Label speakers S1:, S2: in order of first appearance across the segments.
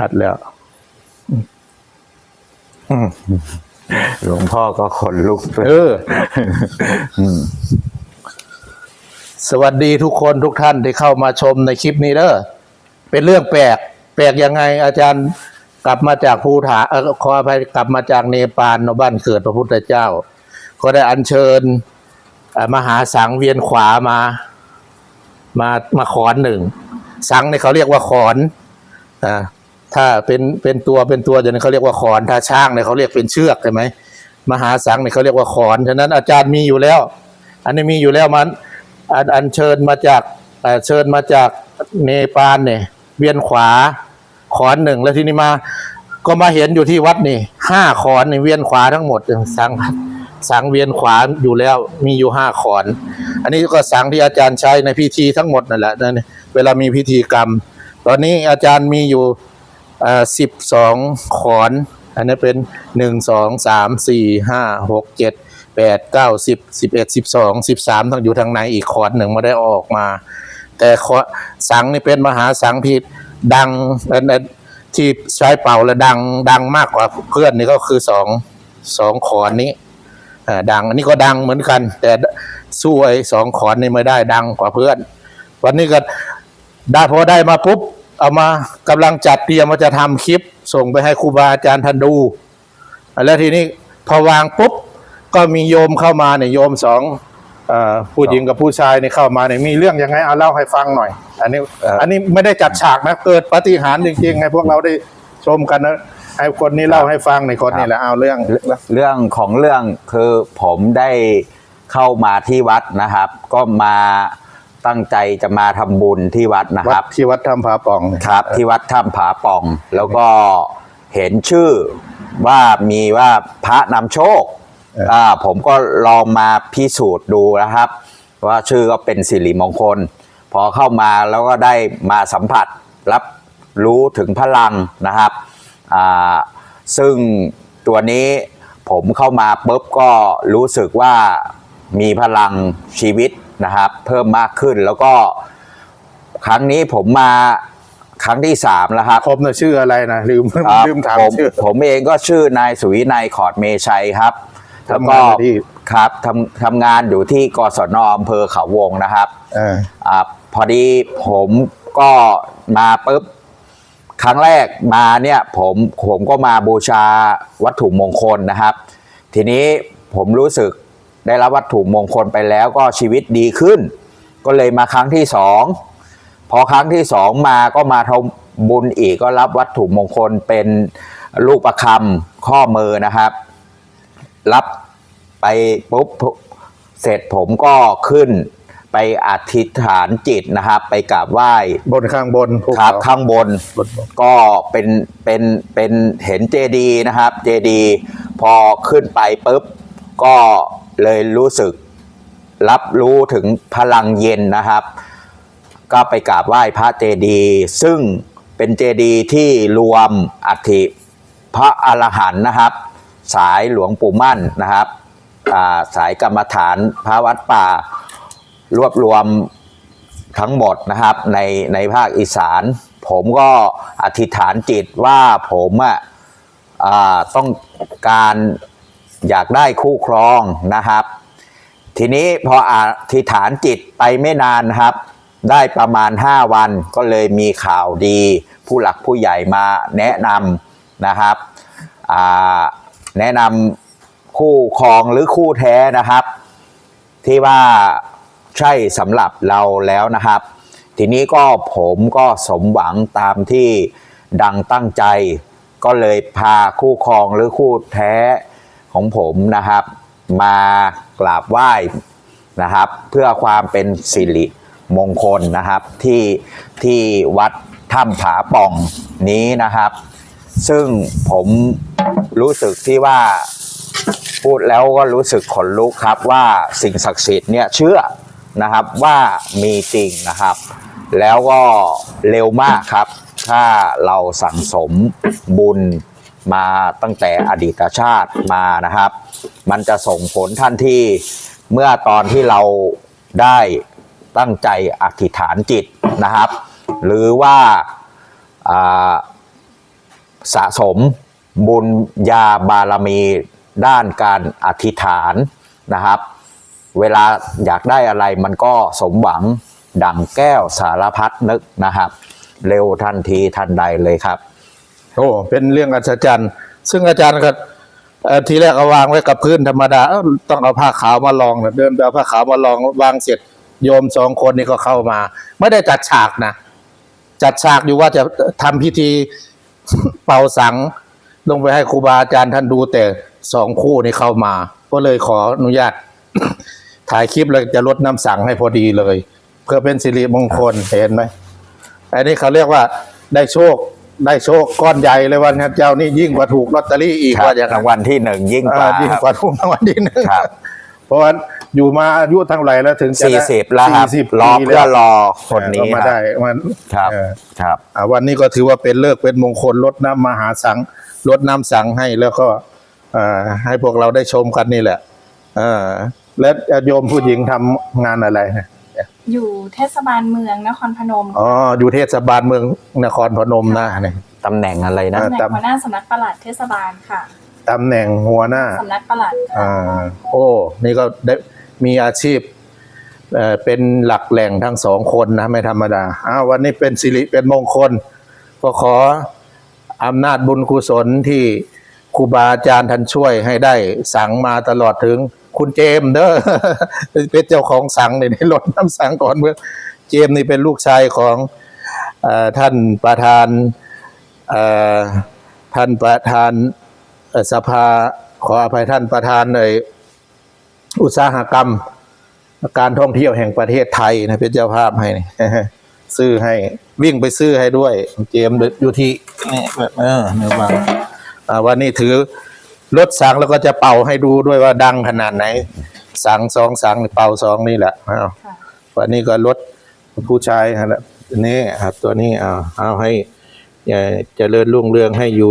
S1: อัดแล้วอืม
S2: หลวงพ่อก็ขนลุกด้วย
S1: เอออสวัสดีทุกคนทุกท่านที่เข้ามาชมในคลิปนี้เด้อเป็นเรื่องแปลก แปลกยังไง อาจารย์กลับมาจากภูฐานเออขออภัยกลับมาจากเนปาลเนอะบ้านเกิดพระพุทธเจ้า ก็ได้อัญเชิญเอ่อมหาสังเวียนขวามา มามาขอนหนึ่ง สังเนี่ยเขาเรียกว่าขอนอ่า ถ้าเป็นเป็นตัวเป็นตัวอย่างนี้เขาเรียกว่าขอนถ้าช่างเนี่ยเขาเรียกเป็นเชือกใช่ไหมมหาสังเนี่ยเขาเรียกว่าขอนฉะนั้นอาจารย์มีอยู่แล้ว อันนี้มีอยู่แล้วมันอันอันเชิญมาจากเชิญมาจากเนปาลเนี่ยเวียนขวาขอนหนึ่งแล้วทีนี้มาก็มาเห็นอยู่ที่วัดนี่ห้าขอนในเวียนขวาทั้งหมดสังสังเวียนขวาอยู่แล้วมีอยู่ห้าขอน อันนี้ก็สังที่อาจารย์ใช้ในพิธีทั้งหมดนั่นแหละนั่นเวลามีพิธีกรรม ตอนนี้อาจารย์มีอยู่่าสิบสองขอน อันนี้เป็นหนึ่งสองสามสี่ห้าหกเจ็ดแปดเก้าสิบสิบเอ็ดสิบสองสิบสามต้องอยู่ทางในอีกขอนหนึ่งไม่ได้ออกมา แต่ขอสังนี่เป็นมหาสังที่ดังอันนั้นที่ใช้เป่าและดังดังมากกว่าเพื่อนนี่ก็คือสองสองขอนนี้อ่าดังอันนี้ก็ดังเหมือนกัน แต่สู้ไอ้สองขอนนี่ไม่ได้ดังกว่าเพื่อน วันนี้ก็ได้พอได้มาปุ๊บ เอามากำลังจัดเตรียมว่าจะทำคลิป ส่งไปให้ครูบาอาจารย์ท่านดู แล้วทีนี้พอวางปุ๊บก็มีโยมเข้ามาเนี่ยโยมสองเอ่อผู้หญิงกับผู้ชายเนี่ยเข้ามาเนี่ยมีเรื่องยังไงเอาเล่าให้ฟังหน่อย อันนี้อันนี้ไม่ได้จัดฉากนะเกิดปาฏิหารย์จริงๆให้พวกเราได้ชมกันนะให้คนนี้เล่าให้ฟังในคนนี้แหละเอาเรื่อง
S2: เรื่องของเรื่องคือผมได้เข้ามาที่วัดนะครับ ก็มา ตั้งใจจะมาทำบุญที่วัดนะค
S1: วั
S2: รั
S1: ด
S2: บ
S1: ที่วัดถ้ำผาป่องเนี่ย
S2: ครับที่วัดถ้ำผาป่อง แล้วก็เห็นชื่อว่ามีว่าพระนำโชคอ่าผมก็ลองมาพิสูจน์ดูนะครับ ว่าชื่อก็เป็นสิริมงคล พอเข้ามาแล้วก็ได้มาสัมผัสรับรู้ถึงพลังนะครับอ่าซึ่งตัวนี้ผมเข้ามาปุ๊บก็รู้สึกว่ามีพลังชีวิต นะครับ เพิ่มมากขึ้นแล้วก็ครั้งนี้ผมมาครั้งที่สามแล้วครับ
S1: ผมน่ะชื่ออะไรนะลืม
S2: อ่
S1: ลืมถาม
S2: ผม
S1: ชื่อ
S2: ผมเองก็ชื่อนายสุวินัยขอดเมชัยครับแล้ว
S1: ทำ
S2: ก็
S1: งานอยู่ที่
S2: ครับทำทำงานอยู่ที่กศนอำเภอเขาวงนะครับ
S1: เออ
S2: อ่าพอดีผมก็มาปุ๊บครั้งแรกมาเนี่ยผมผมก็มาบูชาวัตถุมงคลนะครับ ทีนี้ผมรู้สึก ได้รับวัตถุมงคลไปแล้วก็ชีวิตดีขึ้น ก็เลยมาครั้งที่สองพอครั้งที่สองมาก็มาทำบุญอีกก็รับวัตถุมงคลเป็นลูกประคำข้อมือนะครับ รับไปปุ๊บเสร็จผมก็ขึ้นไปอธิษฐานจิตนะครับ ไปกราบไหว้
S1: บนข้างบน
S2: ครับ
S1: ข้า
S2: งบน
S1: บนบน
S2: ก็เป็นเป็นเป็นเห็นเจดีย์นะครับ เจดีย์พอขึ้นไปปุ๊บก็ เลยรู้สึกรับรู้ถึงพลังเย็นนะครับ ก็ไปกราบไหว้พระเจดีย์ซึ่งเป็นเจดีย์ที่รวมอัฐิพระอรหันต์นะครับ สายหลวงปู่มั่นนะครับาสายกรรมฐานพระวัดป่า รวบรวมทั้งหมดนะครับในในภาคอีสาน ผมก็อธิษฐานจิตว่าผมอะต้องการ อยากได้คู่ครองนะครับ ทีนี้พออธิษฐานจิตไปไม่นานครับ ได้ประมาณ 5 วันก็เลยมีข่าวดี ผู้หลักผู้ใหญ่มาแนะนำนะครับแนะนำคู่ครองหรือคู่แท้นะครับ ที่ว่าใช่สำหรับเราแล้วนะครับ ทีนี้ก็ผมก็สมหวังตามที่ดังตั้งใจ ก็เลยพาคู่ครองหรือคู่แท้ ของผมนะครับ มากราบไหว้นะครับ เพื่อความเป็นสิริมงคลนะครับที่ที่วัดถ้ำผาป่องนี้นะครับ ซึ่งผมรู้สึกที่ว่าพูดแล้วก็รู้สึกขนลุกครับว่าสิ่งศักดิ์สิทธิ์เนี่ยเชื่อนะครับว่ามีจริงนะครับ แล้วก็เร็วมากครับ ถ้าเราสั่งสมบุญ มาตั้งแต่อดีตชาติมานะครับ มันจะส่งผลทันทีเมื่อตอนที่เราได้ตั้งใจอธิษฐานจิตนะครับ หรือว่าอ่าสะสมบุญญาบารมีด้านการอธิษฐานนะครับ เวลาอยากได้อะไรมันก็สมหวังดั่งแก้วสารพัดนึกนะครับ เร็วทันทีทันใดเลยครับ
S1: โอ้เป็นเรื่องอัศจรรย์ ซึ่งอาจารย์ก็ทีแรกเอาวางไว้กับพื้นธรรมดาต้องเอาผ้าขาวมาลองนะเดินเอาผ้าขาวมาลองวางเสร็จโยมสองคนนี่ก็เข้ามา ไม่ได้จัดฉากนะจัดฉากอยู่ว่าจะทำพิธีเป่าสัง ลงไปให้ครูบาอาจารย์ท่านดูแต่สองคู่นี่เข้ามา ก็เลยขออนุญาต ถ่ายคลิปแล้วจะลดน้ำสังให้พอดีเลย เพื่อเป็นสิริมงคลเห็นไหมอันนี้เขาเรียกว่าได้โชค ได้โชคก้อนใหญ่เลยวันนี้เจ้านี่ยิ่งกว่าถูกลอตเตอรี่อีก
S2: ครับ
S1: ว่าอย่าง
S2: รางวัลที่หนึ่งยิ่งกว่า
S1: อ่ายิ่งกว่าถูกรางวัลที่หนึ่ง
S2: ครับ
S1: เพราะว่าอยู่มาอายุเท่าไหร่แล้วถึงจะ
S2: สี่
S1: ได้
S2: สิบแล้วครับ
S1: สี่สิบ
S2: รอ
S1: ปี
S2: เพื่อ
S1: แล้ว
S2: รอคนนี้
S1: เออก็มา
S2: ครับ
S1: ได้มัน
S2: ครับ
S1: เออ
S2: ครับ
S1: อ่าวันนี้ก็ถือว่าเป็นเลิกษ์เป็นมงคลลดน้ำมหาสังลดน้ำสังให้แล้วก็อ่าให้พวกเราได้ชมกันนี่แหละอ่าและโยมผู้หญิงทำงานอะไรนะ
S3: อยู่เทศบาลเมืองนครพนม
S1: อ๋ออยู่เทศบาลเมืองนครพนมนะเนี่ย
S2: ตำแหน่งอะไรนะ
S1: อ่า
S3: ตำแหน่งหัวหน้าสำนักปลัดเทศบาลค่ะ
S1: ตำแหน่งหัวหน้า
S3: สำนักปลัดค่ะ
S1: อ่าโอ้ นี่ก็ได้มีอาชีพเอ่อเป็นหลักแหล่งทั้งสองคนนะไม่ธรรมดาอ้าววันนี้เป็นสิริเป็นมงคล ก็ขออำนาจบุญกุศลที่ครูบาอาจารย์ท่านช่วยให้ได้สั่งมาตลอดถึง คุณเจมเด้อเป็นเจ้าของสังในในรถน้ำสังก่อนเมื่อเจมนี่เป็นลูกชายของอท่านประธานท่านประธานสภาขออภัยท่านประธานในอุตสาหกรรม การท่องเที่ยวแห่งประเทศไทยนะเป็นเจ้าภาพให้ซื้อให้วิ่งไปซื้อให้ด้วย เจมอยู่ที่นี่เออเนื้อบางอ่าวันนี้ถือ รถสังแล้วก็จะเป่าให้ดูด้วยว่าดังขนาดไหน สังสองสังเป่าสองนี่แหละอ้าววันนี้ก็รถผู้ชายฮะนี่ครับตัวนี้เอาเอาให้เอ่อเจริญรุ่งเรืองให้อยู่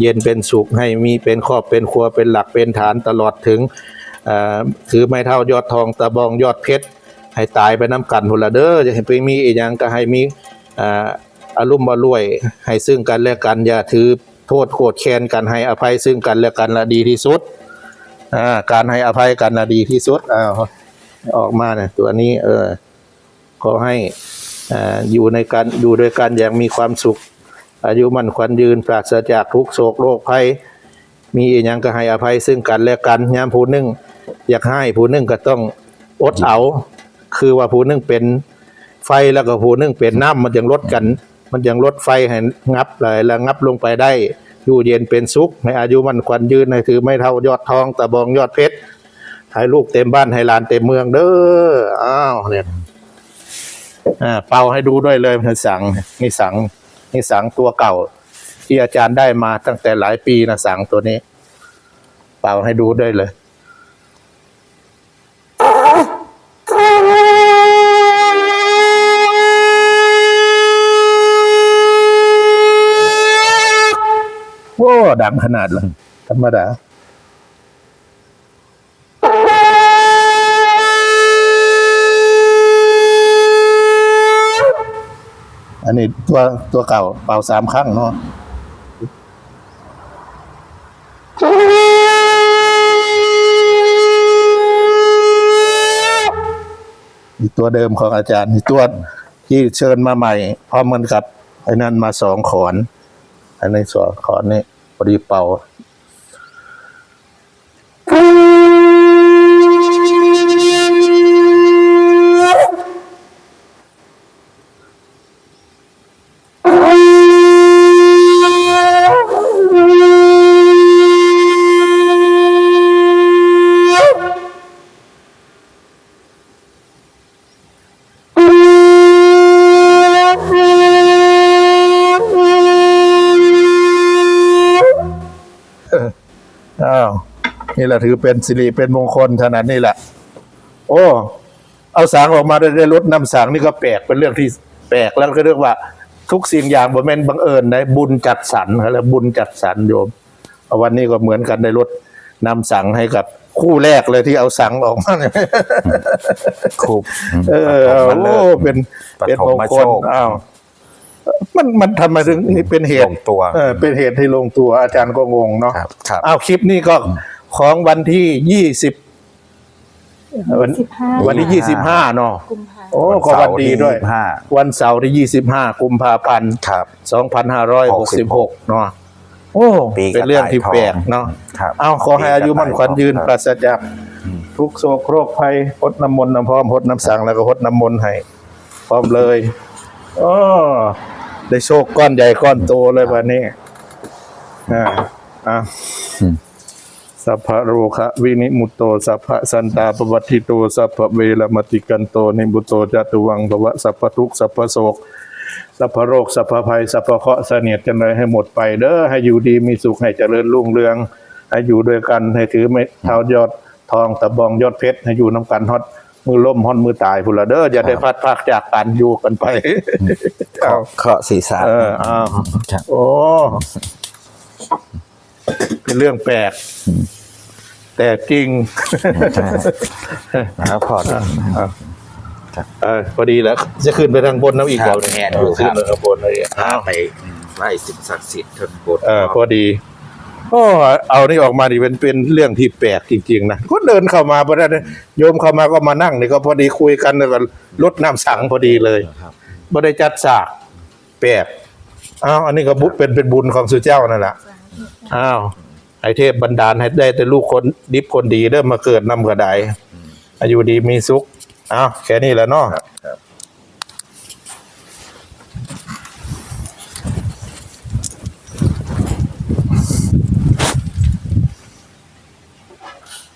S1: เย็นเป็นสุขให้มีเป็นครอบเป็นครัวเป็นหลักเป็นฐานตลอดถึงถือไม้เท่ายอดทองตะบองยอดเพชรให้ตายไปน้ำกันหุ่นละเด้อจะให้ไปมีอีกอย่างก็ให้มีเอ่ออารมณ์บ่รวย ให้ซึ่งกันและกันอย่าถือ โทษโกรธแค้นกันให้อภัยซึ่งกันและกันละดีที่สุดอ่าการให้อภัยกันละดีที่สุดอ้าวออกมาเนี่ยตัวนี้ เออขอให้อ่าอยู่ในการอยู่ด้วยกันอย่างมีความสุข อายุมั่นขวัญยืนปราศจากทุกโศกโรคภัยมีอหยังก็ให้อภัยซึ่งกันและกันยามผู้นึ่งอยากให้ผู้นึ่งก็ต้องอดเอา คือว่าผู้นึ่งเป็นไฟแล้วก็ผู้นึ่งเป็นน้ำมันยังลดกัน มันยังลดไฟให้งับเลยแล้วงับลงไปได้ อยู่เย็นเป็นสุขให้อายุมันขวัญยืนให้ถือไม่เท่ายอดทองตะบองยอดเพชรให้ลูกเต็มบ้านให้ลานเต็มเมืองเด้ออ้าวเนี่ยอ่าเป่าให้ดูด้วยเลยมันสังนี่สังนี่สังตัวเก่า ที่อาจารย์ได้มาตั้งแต่หลายปีนะสังตัวนี้ เป่าให้ดูด้วยเลย โว้ดังขนาดเลยธรรมดาอันนี้ตัวตัวเก่าเป่าสามครั้งเนาะอีตัวเดิมของอาจารย์อีตัวที่เชิญมาใหม่พร้อมกันกับไอ้นั่นมาสองขอน อันนี้สองขอนี่พอดีเป่า นี่แหละถือเป็นสิริเป็นมงคลขนาดนี้แหละ โอ้ เอาสางออกมาได้ได้ลดน้ำสางนี่ก็แปลกเป็นเรื่องที่แปลกแล้วก็เรียกว่า ทุกสิ่งอย่างบนแม่นบังเอิญนะบุญจัดสรรเขาเรียกบุญจัดสรรโยมเอาวันนี้ก็เหมือนกันได้ลดน้ำสังให้กับคู่แรกเลยที่เอาสังออกมาเนี่ย
S2: คุบ
S1: เออ
S2: ปฐมฤ
S1: โอ้
S2: กษ์
S1: เป็น
S2: ปฐม
S1: เป็นมงคล
S2: โชค
S1: อ้าวมันมันทำไมถึงเป็นเห
S2: ล
S1: ตุ
S2: งตัว
S1: เออเป็นเหตุที่ลงตัวอาจารย์ก็งงเนาะ
S2: ครับครับ
S1: เอาคลิปนี้ก็ ของวันที่ยี่สิบวัน
S3: สิบห้า
S1: วันที่ยี่สิบห้าเนาะ
S3: กุมภา
S1: โอ้ก็วันดีด้วย
S2: เสาร์ที่ห้า
S1: วันเสาร์ที่ยี่สิบห้ากุมภาพันธ์
S2: ครับ
S1: สองพันห้าร้อยหกสิบหกเนาะโอ้
S2: ปีกระต่าย
S1: เป็นเรื่องที่แปลกเนาะ
S2: ครับ
S1: เอาขอให้อายุมั่นขวัญยืน
S2: ครับ
S1: ปราศจากทุกโศกโรคภัยพดน้ำมนต์น้ำพร้อมพดน้ำสังแล้วก็พดน้ำมนต์ให้พร้อมเลยโอ้ได้โชคก้อนใหญ่ก้อนโตเลยวันนี้อ่าอะ สัพพะโรคะวินิมุตโตสัพพะสันตาปวัตติโตสัพพะเวรมติกันโตนิบุตโตจตุวังภวะสัพพะทุกข์สัพพะโศกสัพพะโรคสัพพะภัยสัพพะเคราะห์เสนียดกันเลยให้หมดไปเด้อให้อยู่ดีมีสุขให้เจริญรุ่งเรือง ให้อยู่ด้วยกันให้ถือไม่เท้ายอดทองตะบองยอดเพชรให้อยู่น้ำกันฮอดมือล่มฮอดมือตายพุ่นละเด้ออย่าได้พัดพรากจากกันอยู่กันไปเอา
S2: เคราะห์ศีรษะ
S1: เออเอา
S2: ครับ
S1: โอ้ เป็นเรื่องแปลก แต่จริง
S2: นะครับพอ
S1: อะเออพอดีแล้ว จะขึ้นไปทางบนน้ำอีก
S2: ครับ
S1: เปล่าเนี่ย
S2: แม่นอยู่
S1: ขึ้น
S2: ครับ
S1: ไปทางบนเลย
S2: พา
S1: อ้าว
S2: ไปไหว้สิ่งศักดิ์สิทธิ์ทนบท
S1: เออพอดีโอ้เอานี่ออกมาดิเป็นเป็นเรื่องที่แปลกจริงๆนะก็เดินเข้ามาพอได้โยมเข้ามาก็มานั่งนี่ก็พอดีคุยกันแล้วก็ลดน้ำสังพอดีเลย
S2: ครับ
S1: บ่ได้จัดฉากแปลกอ้าวอันนี้ก็บุญเป็นเป็นบุญของสุเจ้านั่นแหละ อ้าวไอเทพบันดาลให้ได้แต่ลูกคนดิบคนดีเด้อมาเกิดนำกระไดอายุดีมีสุขอ้าวแค่นี้แหละเนาะ
S2: ครับ